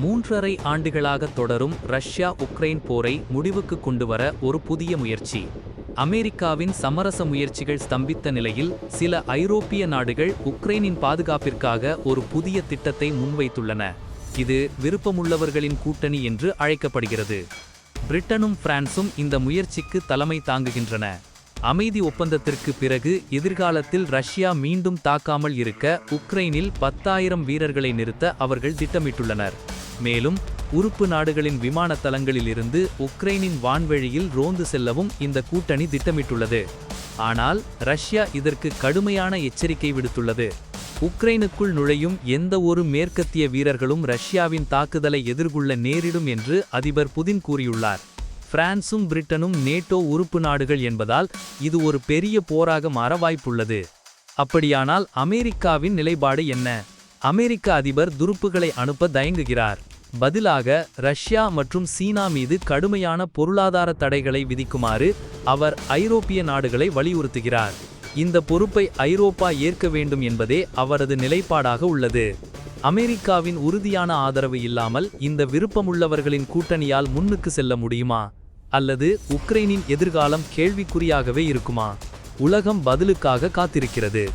மூன்றரை ஆண்டுகளாக தொடரும் ரஷ்யா உக்ரைன் போரை முடிவுக்கு கொண்டுவர ஒரு புதிய முயற்சி. அமெரிக்காவின் சமரச முயற்சிகள் ஸ்தம்பித்த நிலையில் சில ஐரோப்பிய நாடுகள் உக்ரைனின் பாதுகாப்பிற்காக ஒரு புதிய திட்டத்தை முன்வைத்துள்ளன. இது விருப்பமுள்ளவர்களின் கூட்டணி என்று அழைக்கப்படுகிறது. பிரிட்டனும் பிரான்சும் இந்த முயற்சிக்கு தலைமை தாங்குகின்றன. அமைதி ஒப்பந்தத்திற்கு பிறகு எதிர்காலத்தில் ரஷ்யா மீண்டும் தாக்காமல் இருக்க உக்ரைனில் பத்தாயிரம் வீரர்களை நிறுத்த அவர்கள் திட்டமிட்டுள்ளனர். மேலும் உறுப்பு நாடுகளின் விமான தளங்களிலிருந்து உக்ரைனின் வான்வழியில் ரோந்து செல்லவும் இந்த கூட்டணி திட்டமிட்டுள்ளது. ஆனால் ரஷ்யா இதற்கு கடுமையான எச்சரிக்கை விடுத்துள்ளது. உக்ரைனுக்குள் நுழையும் எந்த ஒரு மேற்கத்திய வீரர்களும் ரஷ்யாவின் தாக்குதலை எதிர்கொள்ள நேரிடும் என்று அதிபர் புதின் கூறியுள்ளார். பிரான்சும் பிரிட்டனும் நேட்டோ உறுப்பு நாடுகள் என்பதால் இது ஒரு பெரிய போராக மாற வாய்ப்புள்ளது. அப்படியானால் அமெரிக்காவின் நிலைப்பாடு என்ன? அமெரிக்க அதிபர் துருப்புகளை அனுப்ப தயங்குகிறார். பதிலாக ரஷ்யா மற்றும் சீனா மீது கடுமையான பொருளாதார தடைகளை விதிக்குமாறு அவர் ஐரோப்பிய நாடுகளை வலியுறுத்துகிறார். இந்த பொறுப்பை ஐரோப்பா ஏற்க வேண்டும் என்பதே அவரது நிலைப்பாடாக உள்ளது. அமெரிக்காவின் உறுதியான ஆதரவு இல்லாமல் இந்த விருப்பமுள்ளவர்களின் கூட்டணியால் முன்னுக்கு செல்ல முடியுமா? அல்லது உக்ரைனின் எதிர்காலம் கேள்விக்குறியாகவே இருக்குமா? உலகம் பதிலுக்காக காத்திருக்கிறது.